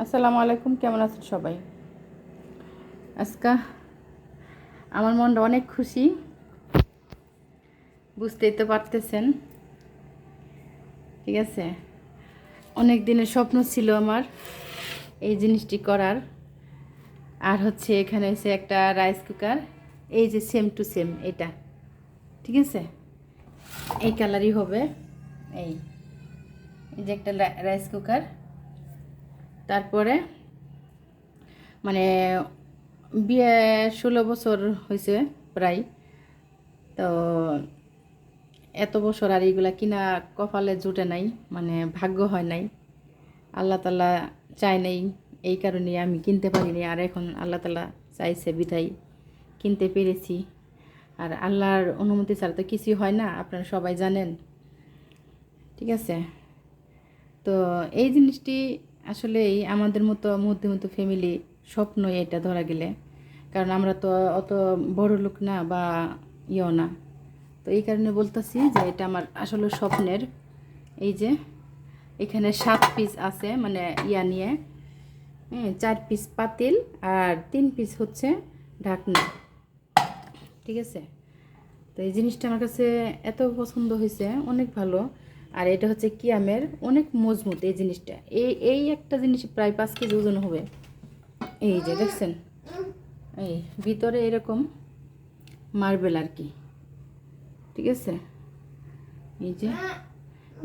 আসসালামু আলাইকুম, কেমন আছেন সবাই? আজকা আমার মনটা অনেক খুশি। বুঝতেই তো পারতেছেন। ঠিক আছে? অনেক দিনের স্বপ্ন ছিল আমার এই জিনিসটি করার। আর হচ্ছে এখানে হচ্ছে একটা রাইস কুকার, এই যে সেম টু সেম এটা। ঠিক আছে? এই কালারই হবে। এই এই যে একটা রাইস কুকার। তারপরে মানে বিয়ে ষোলো বছর হয়েছে প্রায়। তো এত বছর আর এইগুলা কিনা কপালে জুটে নাই মানে ভাগ্য হয় নাই। আল্লাহ তালা চায় নাই এই কারণে আমি কিনতে পারিনি, আর এখন আল্লাহ তালা চাইছে বিধাই কিনতে পেরেছি। আর আল্লাহর অনুমতি ছাড়া তো কিছুই হয় না, আপনারা সবাই জানেন। ঠিক আছে? তো এই জিনিসটি আসলে এই আমাদের মতো মধ্যবিত্ত ফ্যামিলি স্বপ্নই এটা ধরা গেলে। কারণ আমরা তো অত বড় লোক না বা ইয়েও না। তো এই কারণে বলতেছি যে এটা আমার আসলে স্বপ্নের এই যে এখানে সাত পিস আছে মানে ইয়া নিয়ে। হ্যাঁ চার পিস পাতিল আর তিন পিস হচ্ছে ঢাকনা। ঠিক আছে? তো এই জিনিসটা আমার কাছে এত পছন্দ হয়েছে, অনেক ভালো। আর এটা হচ্ছে কিয়ামের অনেক মজবুত এই জিনিসটা। এই এই একটা জিনিস প্রায় পাঁচ কেজি ওজন হবে। এই যে দেখছেন? এই ভিতরে এরকম মার্বেল আর কি। ঠিক আছে? এই যে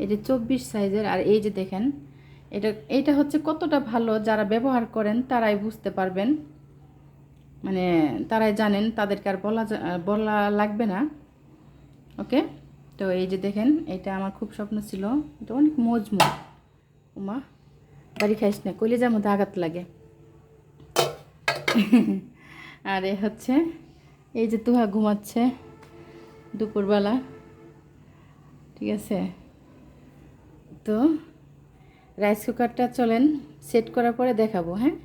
এটা চব্বিশ সাইজের, আর এই যে দেখেন, এটা এইটা হচ্ছে কতটা ভালো যারা ব্যবহার করেন তারাই বুঝতে পারবেন। মানে তারাই জানেন, তাদেরকে আর বলা বলা লাগবে না। ওকে? তো এই যে দেখেন, এটা আমার খুব স্বপ্ন ছিল। এটা অনেক মজমুত উমা, বাড়ি খাইস না, কলিজার মধ্যে আঘাত লাগে। আর এ হচ্ছে, এই যে তুহা ঘুমাচ্ছে দুপুরবেলা। ঠিক আছে? তো, রাইস কুকারটা চলেন, সেট করার পরে দেখাবো হ্যাঁ?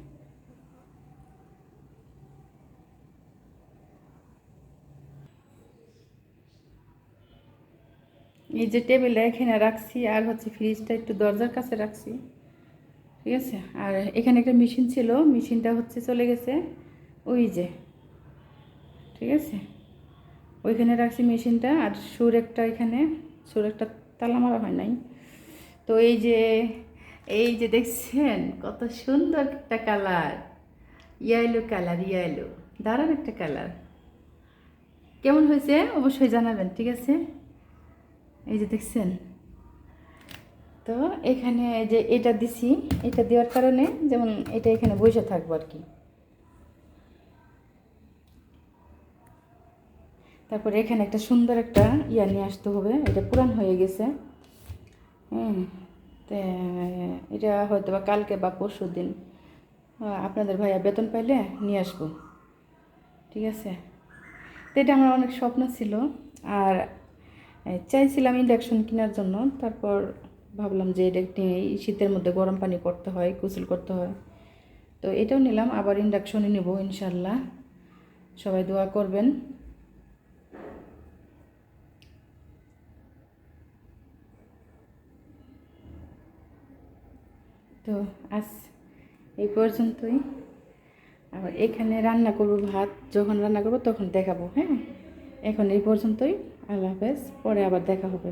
এই যে টেবিলটা এখানে রাখছি, আর হচ্ছে ফ্রিজটা একটু দরজার কাছে রাখছি। ঠিক আছে? আর এখানে একটা মেশিন ছিল, মেশিনটা হচ্ছে চলে গেছে ওই যে। ঠিক আছে? ওইখানে রাখছি মেশিনটা, আর সুর একটা এখানে, সুর একটা তালা মারা হয় নাই। তো এই যে এই যে দেখছেন, কত সুন্দর একটা কালার। ইয়াইলো কালার ইয়াইলো দারুণ একটা কালার। কেমন হয়েছে? অবশ্যই জানাবেন, ঠিক আছে? এই যে দেখছেন? তো এখানে যে এটা দিছি, এটা দেওয়ার কারণে যেমন এটা এখানে বসে থাকব আর কি। তারপরে এখানে একটা সুন্দর একটা ইয়া নিয়ে আসতে হবে, এটা পুরান হয়ে গেছে। হ্যাঁ তো, এটা হয়তো বা কালকে বা পরশু দিন আপনাদের ভাইয়া বেতন পাইলে নিয়ে আসব। ঠিক আছে? তো এটা আমার অনেক স্বপ্ন ছিল, আর চাইছিলাম ইন্ডাকশন কেনার জন্য, তারপর ভাবলাম যে এটা শীতের মধ্যে গরম পানি করতে হয়, গোসল করতে হয়। তো এটাও নিলাম, আবার ইন্ডাকশনই নেব ইনশাল্লাহ সবাই দোয়া করবেন। তো আজ এই পর্যন্তই। আবার এখানে রান্না করব ভাত, যখন রান্না করব তখন দেখাবো হ্যাঁ? এখন এই পর্যন্তই। আল্লাহ হাফেজ পরে আবার দেখা হবে।